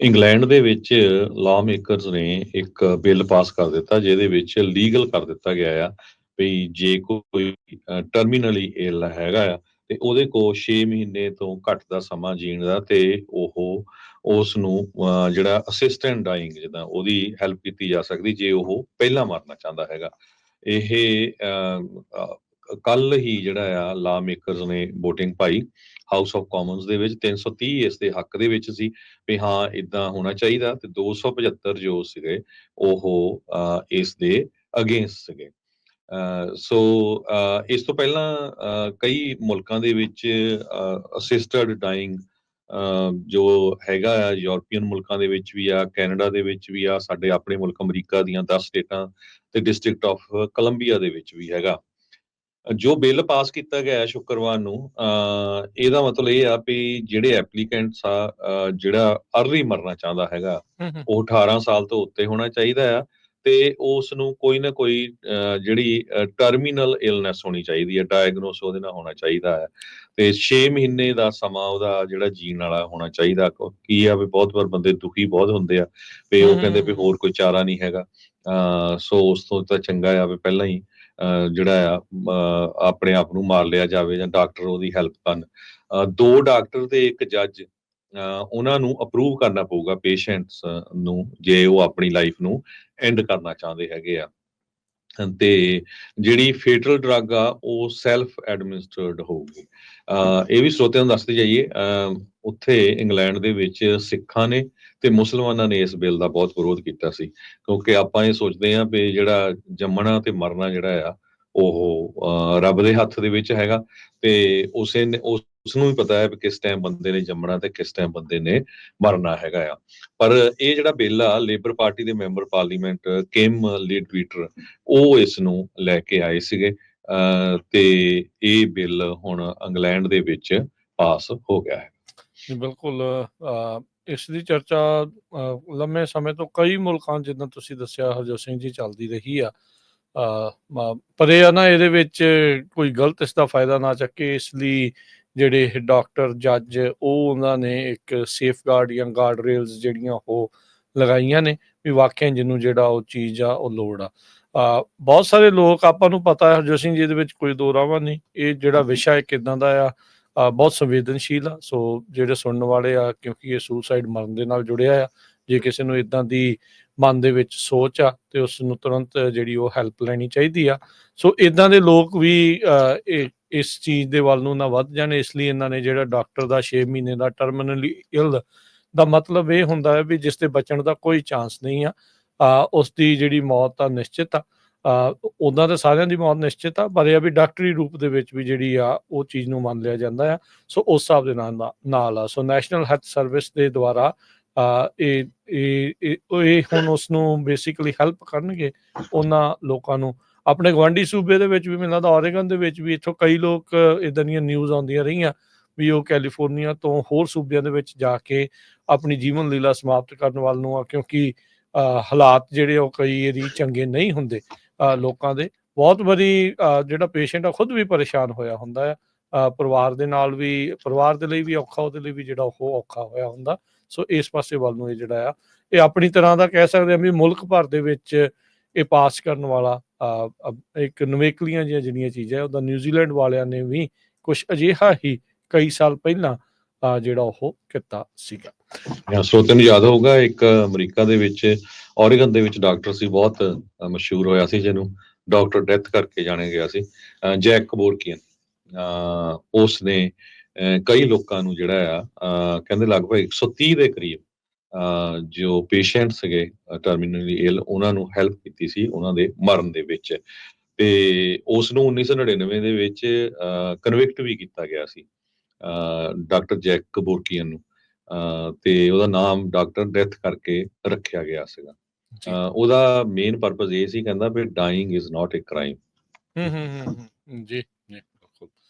England ਦੇ ਵਿੱਚ ਲਾ ਮੇਕਰਸ ਨੇ ਇੱਕ ਬਿੱਲ ਪਾਸ ਕਰ ਦਿੱਤਾ ਜਿਹਦੇ ਵਿੱਚ ਲੀਗਲ ਕਰ ਦਿੱਤਾ ਗਿਆ ਆ ਵੀ ਜੇ ਕੋਈ ਟਰਮੀਨਲੀ ਇਲ ਹੈਗਾ ਆ ਤੇ ਉਹਦੇ ਕੋਲ 6 ਮਹੀਨੇ ਤੋਂ ਘੱਟ ਦਾ ਸਮਾਂ ਜੀਣ ਦਾ ਤੇ ਉਹ ਉਸ ਨੂੰ ਅਹ, ਜਿਹੜਾ ਅਸਿਸਟੈਂਟ ਡਾਈਂਗ ਜਿੱਦਾਂ ਉਹਦੀ ਹੈਲਪ ਕੀਤੀ ਜਾ ਸਕਦੀ ਜੇ ਉਹ ਪਹਿਲਾਂ ਮਰਨਾ ਚਾਹੁੰਦਾ ਹੈਗਾ। ਇਹ ਕੱਲ ਹੀ ਜਿਹੜਾ ਆ ਲਾ ਮੇਕਰਸ ਨੇ VOTING ਪਾਈ। ਹਾਊਸ ਆਫ ਕਾਮਨਸ ਦੇ ਵਿੱਚ 330 ਇਸ ਦੇ ਹੱਕ ਦੇ ਵਿੱਚ ਸੀ ਵੀ ਹਾਂ ਇਦਾਂ ਹੋਣਾ ਚਾਹੀਦਾ ਤੇ 275 ਜੋ ਸੀਗੇ ਉਹ ਅਹ, ਇਸ ਦੇ ਅਗੇਂਸਟ ਸੀਗੇ। ਸੋ ਇਸ ਤੋਂ ਪਹਿਲਾਂ ਕਈ ਮੁਲਕਾਂ ਦੇ ਵਿੱਚ ਅਸਿਸਟਡ ਡਾਈਂਗ ਜੋ ਹੈਗਾ ਆ ਯੂਰਪੀਅਨ ਮੁਲਕਾਂ ਦੇ ਵਿੱਚ ਵੀ ਆ ਕੈਨੇਡਾ ਦੇ ਵਿੱਚ ਵੀ ਆ ਸਾਡੇ ਆਪਣੇ ਮੁਲਕ ਅਮਰੀਕਾ ਦੀਆਂ 10 ਸਟੇਟਾਂ ਤੇ ਡਿਸਟ੍ਰਿਕਟ ਆਫ ਕੋਲੰਬੀਆ ਦੇ ਵਿੱਚ ਵੀ ਹੈਗਾ। ਜੋ ਬਿੱਲ ਪਾਸ ਕੀਤਾ ਗਿਆ ਹੈ ਸ਼ੁੱਕਰਵਾਰ ਨੂੰ ਇਹਦਾ ਮਤਲਬ ਇਹ ਆ ਵੀ ਜਿਹੜੇ ਐਪਲੀਕੈਂਟਸ ਆ ਜਿਹੜਾ ਅਰਲੀ ਮਰਨਾ ਚਾਹੁੰਦਾ ਹੈਗਾ ਉਹ 18 ਸਾਲ ਤੋਂ ਉੱਤੇ ਹੋਣਾ ਚਾਹੀਦਾ ਆ ਤੇ ਉਸ ਨੂੰ ਕੋਈ ਨਾ ਕੋਈ ਜਿਹੜੀ ਟਰਮੀਨਲ ਇਲਨੈਸ ਹੋਣੀ ਚਾਹੀਦੀ ਹੈ ਡਾਇਗਨੋਸ ਉਹਦੇ ਨਾਲ ਹੋਣਾ ਚਾਹੀਦਾ ਹੈ ਤੇ 6 ਮਹੀਨੇ ਦਾ ਸਮਾਂ ਉਹਦਾ ਜਿਹੜਾ ਜੀਣ ਵਾਲਾ ਹੋਣਾ ਚਾਹੀਦਾ ਕੀ ਆ ਵੀ ਬਹੁਤ ਵਾਰ ਬੰਦੇ ਦੁਖੀ ਬਹੁਤ ਹੁੰਦੇ ਆ ਵੀ ਉਹ ਕਹਿੰਦੇ ਵੀ ਹੋਰ ਕੋਈ ਚਾਰਾ ਨਹੀਂ ਹੈਗਾ ਸੋ ਉਸ ਤੋਂ ਤਾਂ ਚੰਗਾ ਆ ਵੀ ਪਹਿਲਾਂ ਹੀ ਜਿਹੜਾ ਆ ਆਪਣੇ ਆਪ ਨੂੰ ਮਾਰ ਲਿਆ ਜਾਵੇ ਜਾਂ ਡਾਕਟਰ ਉਹਦੀ ਹੈਲਪ ਕਰਨ। ਦੋ ਡਾਕਟਰ ਤੇ ਇੱਕ ਜੱਜ ਉਹਨਾਂ ਨੂੰ ਅਪਰੂਵ ਕਰਨਾ ਪਊਗਾ ਪੇਸ਼ੈਂਟਸ ਨੂੰ, ਜੇ ਉਹ ਆਪਣੀ ਲਾਈਫ ਨੂੰ ਐਂਡ ਕਰਨਾ ਚਾਹੁੰਦੇ ਹੈਗੇ ਆ। ਤੇ ਜਿਹੜੀ ਫੇਟਲ ਡਰੱਗ ਆ, ਉਹ ਸੈਲਫ ਐਡਮਿਨਿਸਟਰਡ ਹੋਊਗੀ ਇਹ ਵੀ ਸਰੋਤਿਆਂ ਨੂੰ ਦੱਸਦੇ ਜਾਈਏ, ਅਹ ਉੱਥੇ ਇੰਗਲੈਂਡ ਦੇ ਵਿੱਚ ਸਿੱਖਾਂ ਨੇ ਤੇ ਮੁਸਲਮਾਨਾਂ ਨੇ ਇਸ ਬਿੱਲ ਦਾ ਬਹੁਤ ਵਿਰੋਧ ਕੀਤਾ ਸੀ। ਕਿਉਂਕਿ ਆਪਾਂ ਇਹ ਸੋਚਦੇ ਹਾਂ ਵੀ ਜਿਹੜਾ ਜੰਮਣਾ ਤੇ ਮਰਨਾ ਜਿਹੜਾ ਆ, ਉਹ, ਅਹ ਰੱਬ ਦੇ ਹੱਥ ਦੇ ਵਿੱਚ ਹੈਗਾ ਤੇ ਉਸੇ ਉਸ ਉਸ ਨੂੰ ਵੀ ਪਤਾ ਹੈ ਵੀ ਕਿਸ ਟਾਈਮ ਬੰਦੇ ਨੇ ਜੰਮਣਾ ਤੇ ਕਿਸ ਟਾਈਮ ਬੰਦੇ ਨੇ ਮਰਨਾ ਹੈਗਾ ਆ। ਪਰ ਇਹ ਜਿਹੜਾ ਬਿੱਲ ਲੇਬਰ ਪਾਰਟੀ ਦੇ ਮੈਂਬਰ ਪਾਰਲੀਮੈਂਟ ਕਿਮ ਲੀਡਵੀਟਰ ਉਹ ਇਸ ਨੂੰ ਲੈ ਕੇ ਆਏ ਸੀਗੇ। ਤੇ ਇਹ ਬਿੱਲ ਹੁਣ ਇੰਗਲੈਂਡ ਦੇ ਵਿੱਚ ਪਾਸ ਹੋ ਗਿਆ ਹੈ। ਜੀ, ਬਿਲਕੁਲ ਇਸ ਦੀ ਚਰਚਾ ਲੰਮੇ ਸਮੇਂ ਤੋਂ ਕਈ ਮੁਲਕਾਂ, ਜਿੱਦਾਂ ਤੁਸੀਂ ਦੱਸਿਆ, ਹਰਜੋਤ ਸਿੰਘ ਜੀ ਚੱਲਦੀ ਰਹੀ ਆ। ਪਰ ਇਹ ਆ ਨਾ, ਇਹਦੇ ਵਿੱਚ ਕੋਈ ਗਲਤ ਇਸ ਦਾ ਫਾਇਦਾ ਨਾ ਚੱਕੇ, ਇਸ ਲਈ ਜਿਹੜੇ ਡਾਕਟਰ ਜੱਜ ਉਹ ਉਹਨਾਂ ਨੇ ਇੱਕ ਸੇਫਗਾਰਡ ਜਾਂ ਗਾਰਡ ਰੇਲਸ ਜਿਹੜੀਆਂ ਉਹ ਲਗਾਈਆਂ ਨੇ ਵੀ ਵਾਕਿਆ ਜਿਹਨੂੰ ਜਿਹੜਾ ਉਹ ਚੀਜ਼ ਆ ਉਹ ਲੋੜ ਆ। ਬਹੁਤ ਸਾਰੇ ਲੋਕ ਆਪਾਂ ਨੂੰ ਪਤਾ ਹੈ ਹਰਜੋਤ ਸਿੰਘ ਜੀ ਇਹਦੇ ਵਿੱਚ ਕੋਈ ਦੋ ਰਾਵਾਂ ਨਹੀਂ ਇਹ ਜਿਹੜਾ ਵਿਸ਼ਾ ਇੱਕ ਇਦਾਂ ਦਾ ਆ ਬਹੁਤ ਸੰਵੇਦਨਸ਼ੀਲ ਆ। ਸੋ ਜਿਹੜੇ ਸੁਣਨ ਵਾਲੇ ਆ ਕਿਉਂਕਿ ਇਹ ਸੁਸਾਈਡ ਮਰਨ ਦੇ ਨਾਲ ਜੁੜਿਆ ਆ ਜੇ ਕਿਸੇ ਨੂੰ ਇਦਾਂ ਦੀ ਮਨ ਦੇ ਵਿੱਚ ਸੋਚ ਆ ਤੇ ਉਸ ਨੂੰ ਤੁਰੰਤ ਜਿਹੜੀ ਉਹ ਹੈਲਪ ਲੈਣੀ ਚਾਹੀਦੀ ਆ। ਸੋ ਇਦਾਂ ਦੇ ਲੋਕ ਵੀ ਇਹ ਇਸ ਚੀਜ਼ ਦੇ ਵੱਲ ਨੂੰ ਨਾ ਵੱਧ ਜਾਣ ਇਸ ਲਈ ਇਹਨਾਂ ਨੇ ਜਿਹੜਾ ਡਾਕਟਰ ਦਾ 6 ਮਹੀਨੇ ਦਾ ਟਰਮੀਨਲੀ ਇਲ ਦਾ ਮਤਲਬ ਇਹ ਹੁੰਦਾ ਹੈ ਵੀ ਜਿਸ ਤੇ ਬਚਣ ਦਾ ਕੋਈ ਚਾਂਸ ਨਹੀਂ ਆ ਅ, ਉਸ ਦੀ ਜਿਹੜੀ ਮੌਤ ਆ ਨਿਸ਼ਚਿਤ ਆ ਉਦਾਂ ਤਾਂ ਸਾਰਿਆਂ ਦੀ ਮੌਤ ਨਿਸ਼ਚਿਤ ਆ ਪਰ ਇਹ ਵੀ ਡਾਕਟਰੀ ਰੂਪ ਦੇ ਵਿੱਚ ਵੀ ਜਿਹੜੀ ਆ ਉਹ ਚੀਜ਼ ਨੂੰ ਮੰਨ ਲਿਆ ਜਾਂਦਾ ਆ ਸੋ ਉਸ ਹਿਸਾਬ ਦੇ ਨਾਲ ਨਾਲ ਆ ਸੋ ਨੈਸ਼ਨਲ ਹੈਲਥ ਸਰਵਿਸ ਦੇ ਦੁਆਰਾ ਇਹ ਇਹ ਇਹ- ਉਹ ਇਹ ਹੁਣ ਉਸ ਨੂੰ ਬੇਸਿਕਲੀ ਹੈਲਪ ਕਰਨਗੇ ਉਹਨਾਂ ਲੋਕਾਂ ਨੂੰ ਆਪਣੇ ਗਵਾਂਢੀ ਸੂਬੇ ਦੇ ਵਿੱਚ ਵੀ, ਮੈਨੂੰ ਲੱਗਦਾ ਔਰੇਗਨ ਦੇ ਵਿੱਚ ਵੀ ਇੱਥੋਂ ਕਈ ਲੋਕ ਇਦਾਂ ਦੀਆਂ ਨਿਊਜ਼ ਆਉਂਦੀਆਂ ਰਹੀਆਂ ਵੀ ਉਹ ਕੈਲੀਫੋਰਨੀਆ ਤੋਂ ਹੋਰ ਸੂਬਿਆਂ ਦੇ ਵਿੱਚ ਜਾ ਕੇ ਆਪਣੀ ਜੀਵਨ ਲੀਲਾ ਸਮਾਪਤ ਕਰਨ ਵੱਲ ਨੂੰ ਆ, ਕਿਉਂਕਿ ਹਾਲਾਤ ਜਿਹੜੇ ਉਹ ਕਈ ਇਹਦੀ ਚੰਗੇ ਨਹੀਂ ਹੁੰਦੇ ਲੋਕਾਂ ਦੇ। ਬਹੁਤ ਵਾਰੀ ਜਿਹੜਾ ਪੇਸ਼ੈਂਟ ਆ, ਖੁਦ ਵੀ ਪਰੇਸ਼ਾਨ ਹੋਇਆ ਹੁੰਦਾ ਆ। ਪਰਿਵਾਰ ਦੇ ਨਾਲ ਵੀ, ਪਰਿਵਾਰ ਦੇ ਲਈ ਵੀ ਔਖਾ, ਉਹਦੇ ਲਈ ਵੀ ਜਿਹੜਾ ਉਹ ਔਖਾ ਹੋਇਆ ਹੁੰਦਾ। ਸੋ ਇਸ ਪਾਸੇ ਵੱਲ ਨੂੰ ਇਹ ਜਿਹੜਾ ਆ, ਇਹ ਆਪਣੀ ਤਰ੍ਹਾਂ ਦਾ ਕਹਿ ਸਕਦੇ ਹਾਂ ਵੀ ਮੁਲਕ ਭਰ ਦੇ ਵਿੱਚ ਇਹ ਪਾਸ ਕਰਨ ਵਾਲਾ ਇੱਕ ਨਵੇਕਲੀਆਂ ਜਿਹੀਆਂ ਜਿਹੜੀਆਂ ਚੀਜ਼ਾਂ ਉਹਦਾ ਨਿਊਜ਼ੀਲੈਂਡ ਵਾਲਿਆਂ ਨੇ ਵੀ ਕੁਝ ਅਜਿਹਾ ਹੀ ਕਈ ਸਾਲ ਪਹਿਲਾਂ ਜਿਹੜਾ ਉਹ ਕੀਤਾ ਸੀਗਾ। ਜਾਂ ਯਾਦ ਹੋਊਗਾ ਇੱਕ ਅਮਰੀਕਾ ਦੇ ਵਿੱਚ ਔਰੇਗਨ ਦੇ ਵਿੱਚ ਡਾਕਟਰ ਸੀ ਬਹੁਤ ਮਸ਼ਹੂਰ ਹੋਇਆ ਸੀ ਜਿਹਨੂੰ ਡਾਕਟਰ ਡੈਥ ਕਰਕੇ ਜਾਣਿਆ ਗਿਆ ਸੀ ਜੈਕ ਬੋਰਕੀਅਨ। ਅ, ਉਸ ਨੇ ਕਈ ਲੋਕਾਂ ਨੂੰ ਜਿਹੜਾ ਆ ਕਹਿੰਦੇ ਲਗਭਗ 130 ਦੇ ਕਰੀਬ ਜੋ ਪੇਸ਼ੈਂਟ ਸੀਗੇ ਟਰਮੀਨਲੀ ਇਲ ਉਹਨਾਂ ਨੂੰ ਹੈਲਪ ਕੀਤੀ ਸੀ ਉਹਨਾਂ ਦੇ ਮਰਨ ਦੇ ਵਿੱਚ। ਤੇ ਉਸ ਨੂੰ 1999 ਦੇ ਵਿੱਚ ਕਨਵਿਕਟ ਵੀ ਕੀਤਾ ਗਿਆ ਸੀ ਡਾਕਟਰ ਜੈਕ ਬੋਰਕੀਅਨ ਨੂੰ। ਤੇ ਉਹਦਾ ਨਾਮ ਡਾਕਟਰ ਡੈਥ ਕਰਕੇ ਰੱਖਿਆ ਗਿਆ ਸੀਗਾ। ਉਹਦਾ ਮੇਨ ਪਰਪਸ ਇਹ ਸੀ ਕਹਿੰਦਾ ਵੀ dying is not a crime ਹੂੰ ਹੂੰ ਹੂੰ ਜੀ